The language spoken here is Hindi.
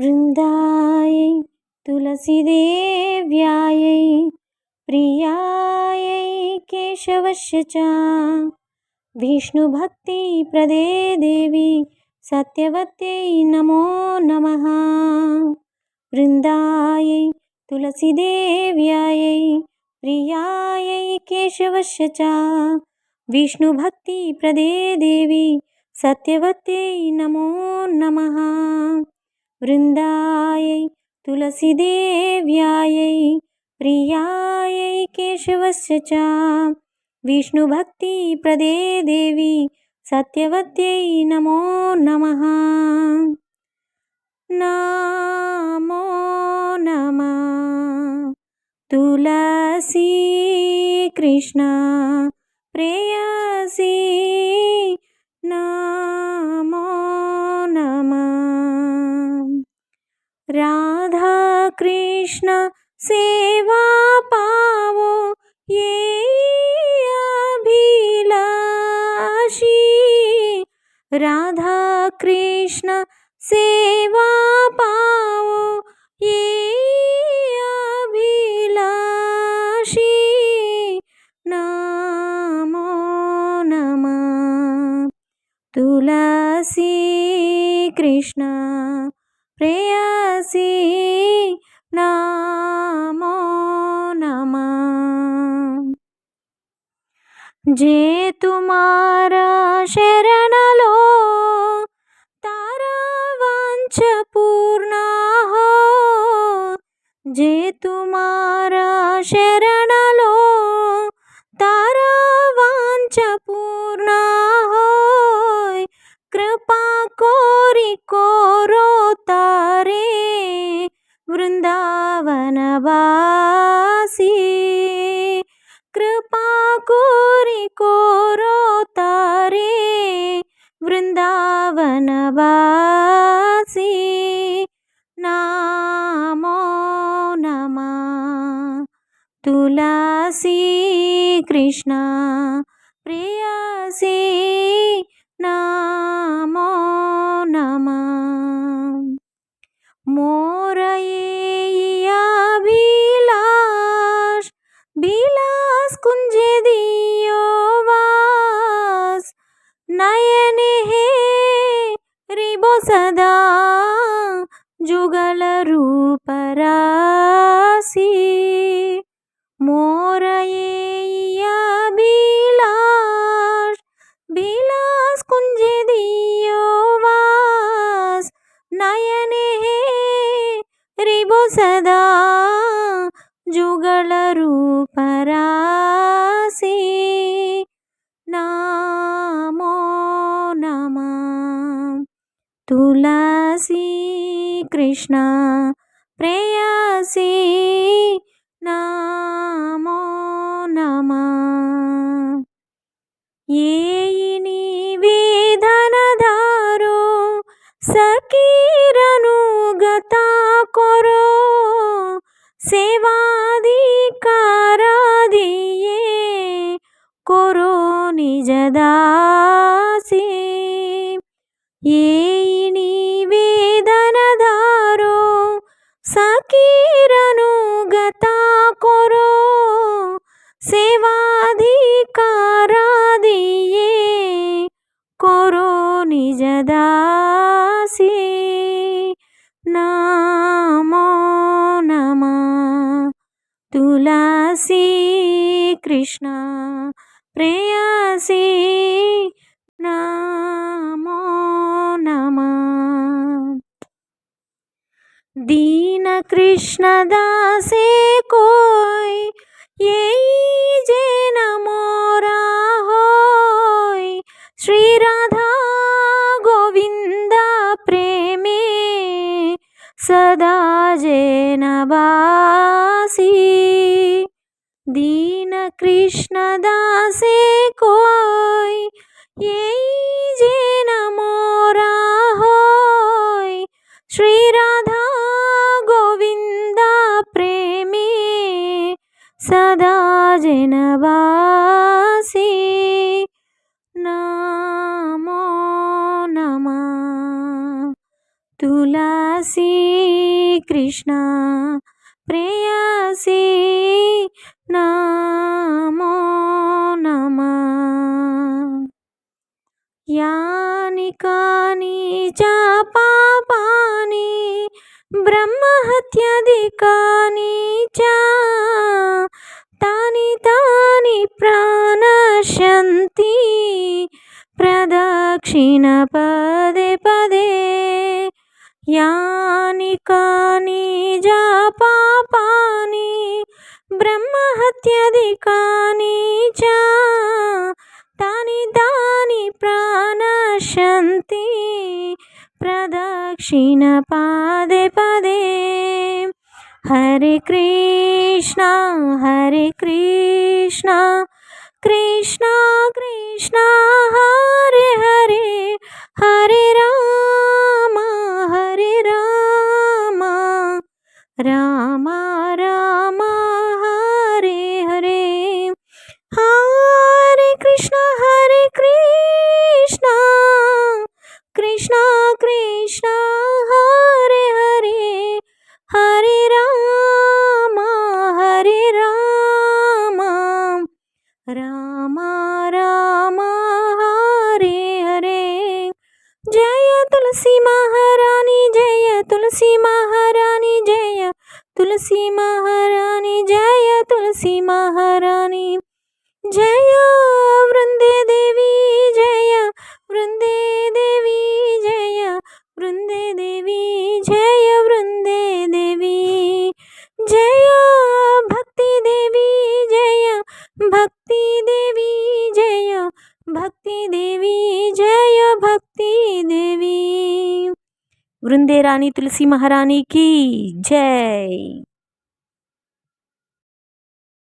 वृन्दायै, तुलसीदेव्यायै, प्रियायै केशवस्य च विष्णुभक्तिप्रदे देवी, सत्यवत्यै नमो नमः। वृन्दायै, तुलसीदेव्यायै, प्रियायै केशवस्य च विष्णुभक्तिप्रदे देवी, सत्यवत्यै नमो नमः। वृन्दायै तुलसीदेव्यायै प्रियायै केशवस्य च विष्णुभक्तिप्रदे देवी सत्यवत्यै नमो नमः नमो नमः तुलसी कृष्ण प्रेयसी राधा कृष्ण सेवा पावो ये अभिलाषी। राधा कृष्ण सेवा पावो ये अभिलाषी। नमो नमः। तुलसी कृष्ण তুলসী নাম নামা। যে তোমার শরণালো তারা বাঞ্ছ পূর্ণা হো যে బృందావనవాసి నామో నమ. తులసీ కృష్ణ ప్రియ సదా జుగల రూపరాసి మోరయేయ బిలాస్ బిలాస్ కుంజే దియోవాస్ నయనే రిబో సదా కృష్ణ ప్రేయసి నామో నమ. ఏయిని వేదనదారో సకీరను గతా కొరో. సేవాధికారాదియే కొరో నిజదాసి. ఏ तुलसी कृष्ण प्रेयसी नमो नमः। दीन कृष्ण दासे कोई यही जे नमोरा होय श्री कृष्ण दासे कोई यही जे नमोरा होय श्री राधा गोविंद प्रेमे सदा जनवासी नमो नमः तुलसी कृष्ण प्रेयसी नमो కానీ చాపాని బ్రహ్మహత్యది కానీ చా తాని తాని ప్రాణశంతి ప్రదక్షిణ పదే పదే. యాని కాని జా బ్రహ్మహత్యది కానీ చా तानि तानि प्रणश्यन्ति प्रदक्षिणपादे पदे। हरे कृष्ण हरे कृष्ण कृष्ण कृष्ण, हरे हरे हरे राम हरे राम राम तुलसी महारानी, जय तुलसी महारानी। जय वृंदे देवी, जय वृंदे देवी, जय वृंदे देवी, जय वृंदे देवी। जय भक्ति देवी, जय भक्ति देवी, जय भक्ति देवी, जय भक्ति देवी। वृंदे रानी तुलसी महारानी की जय।